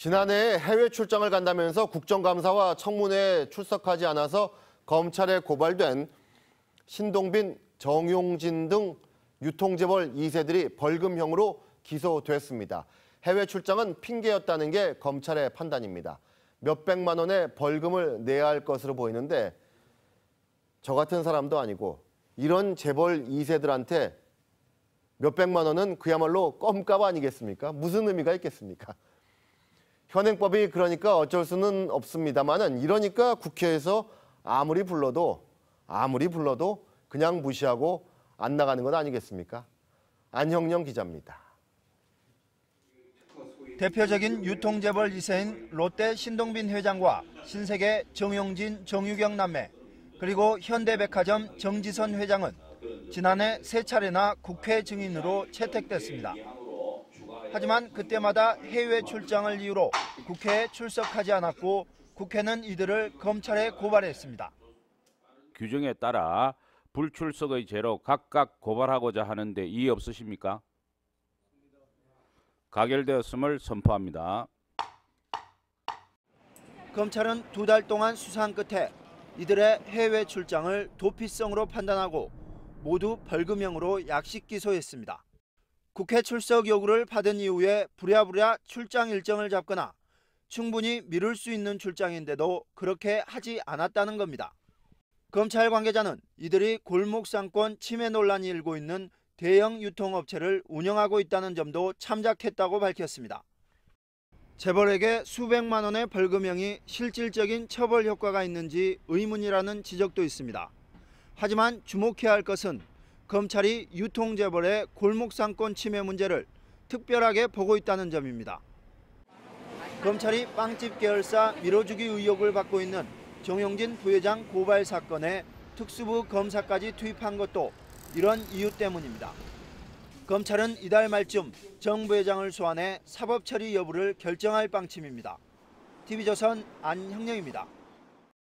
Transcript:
지난해 해외 출장을 간다면서 국정감사와 청문회에 출석하지 않아서 검찰에 고발된 신동빈, 정용진 등 유통재벌 2세들이 벌금형으로 기소됐습니다. 해외 출장은 핑계였다는 게 검찰의 판단입니다. 몇백만 원의 벌금을 내야 할 것으로 보이는데 저 같은 사람도 아니고 이런 재벌 2세들한테 몇백만 원은 그야말로 껌값 아니겠습니까? 무슨 의미가 있겠습니까? 현행법이 그러니까 어쩔 수는 없습니다만은 이러니까 국회에서 아무리 불러도 아무리 불러도 그냥 무시하고 안 나가는 것 아니겠습니까? 안형영 기자입니다. 대표적인 유통재벌 2세인 롯데 신동빈 회장과 신세계 정용진 정유경 남매 그리고 현대백화점 정지선 회장은 지난해 세 차례나 국회 증인으로 채택됐습니다. 하지만 그때마다 해외 출장을 이유로 국회에 출석하지 않았고 국회는 이들을 검찰에 고발했습니다. 규정에 따라 불출석의 죄로 각각 고발하고자 하는데 이의 없으십니까? 가결되었음을 선포합니다. 검찰은 두 달 동안 수사한 끝에 이들의 해외 출장을 도피성으로 판단하고 모두 벌금형으로 약식 기소했습니다. 국회 출석 요구를 받은 이후에 부랴부랴 출장 일정을 잡거나 충분히 미룰 수 있는 출장인데도 그렇게 하지 않았다는 겁니다. 검찰 관계자는 이들이 골목상권 침해 논란이 일고 있는 대형 유통업체를 운영하고 있다는 점도 참작했다고 밝혔습니다. 재벌에게 수백만 원의 벌금형이 실질적인 처벌 효과가 있는지 의문이라는 지적도 있습니다. 하지만 주목해야 할 것은 검찰이 유통재벌의 골목상권 침해 문제를 특별하게 보고 있다는 점입니다. 검찰이 빵집 계열사 밀어주기 의혹을 받고 있는 정용진 부회장 고발 사건에 특수부 검사까지 투입한 것도 이런 이유 때문입니다. 검찰은 이달 말쯤 정 부회장을 소환해 사법 처리 여부를 결정할 방침입니다. TV조선 안형영입니다.